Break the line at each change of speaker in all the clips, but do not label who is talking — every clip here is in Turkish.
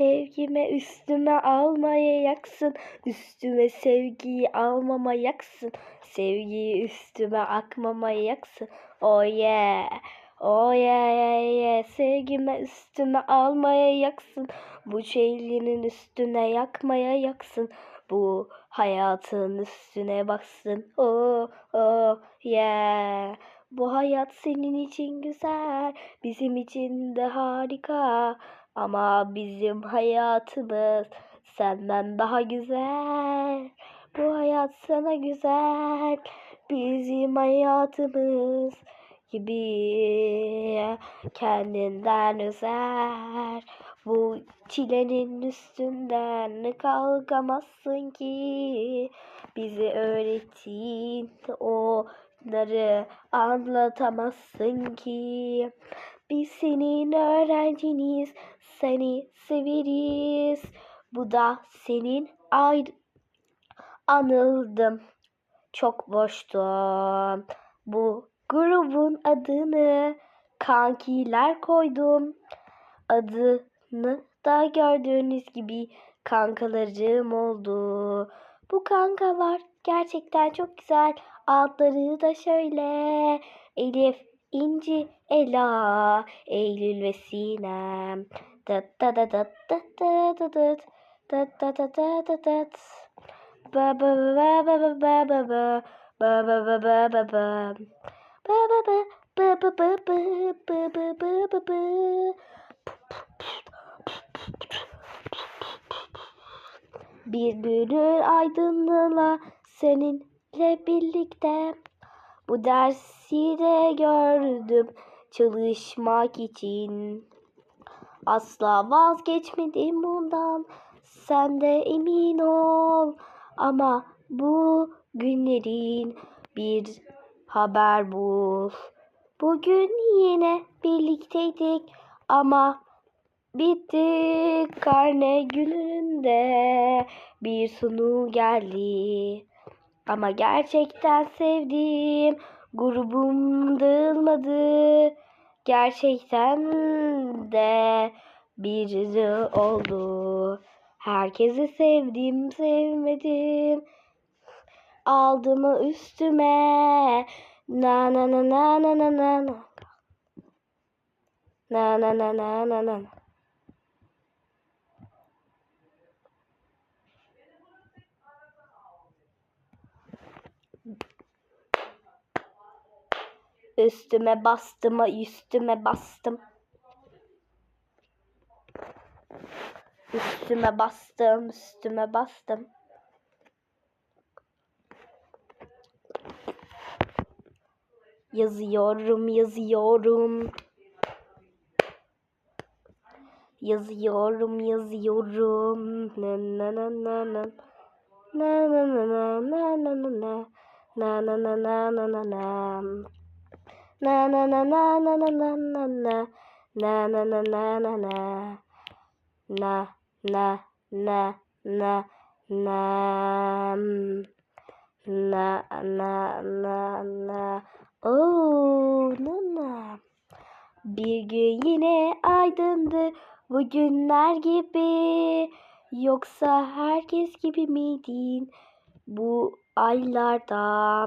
Sevgime üstüme almaya yaksın. Üstüme sevgiyi almama yaksın. Sevgiyi üstüme akmama yaksın. Oh yeah. Oh yeah, yeah, yeah. Sevgime üstüme almaya yaksın. Bu şeylerin üstüne yakmaya yaksın. Bu hayatın üstüne baksın. Oh, oh, yeah. Bu hayat senin için güzel, bizim için de harika. Ama bizim hayatımız senden daha güzel. Bu hayat sana güzel, bizim hayatımız gibi kendinden özel. Bu çilenin üstünden kalkamazsın ki bizi öğrettiğin onları anlatamazsın ki. Biz senin öğrenciniz, seni severiz. Bu da senin ayrı anıldım. Çok boştum. Bu grubun adını kankiler koydum. Adını da gördüğünüz gibi kankalarım oldu. Bu kankalar gerçekten çok güzel. Adları da şöyle. Elif, İnci, Ela, Eylül ve Sinem. Dıt da da dıt dıt da da dıt. Dıt da da da da dıt. Ba ba ba ba ba ba ba ba. Ba ba ba ba ba ba. Ba ba ba ba ba ba ba ba ba ba ba ba. Bir günün aydınlığa seninle birlikte bu dersi de gördüm çalışmak için. Asla vazgeçmedim bundan sen de emin ol. Ama bu günlerin bir haber bul. Bugün yine birlikteydik ama bitti karne gününde bir sunu geldi. Ama gerçekten sevdim. Grubum dağılmadı. Gerçekten de bir oldu. Herkesi sevdim, sevmedim. Aldım üstüme. Na na na na na na na na. Na na na na na na. Üstüme bastım, üstüme bastım. Üstüme bastım, üstüme bastım. Yazıyorum, yazıyorum. Yazıyorum, yazıyorum. Na na na na na. Na na na na na na na na. Na na na na na na na. Na na na na na na na na na. Na na na na na na. Na na na na na. Na na. Oo, na na. Bir gün yine aydındı bugünler gibi. Yoksa herkes gibi miydin bu aylarda?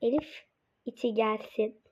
Elif içi gelsin.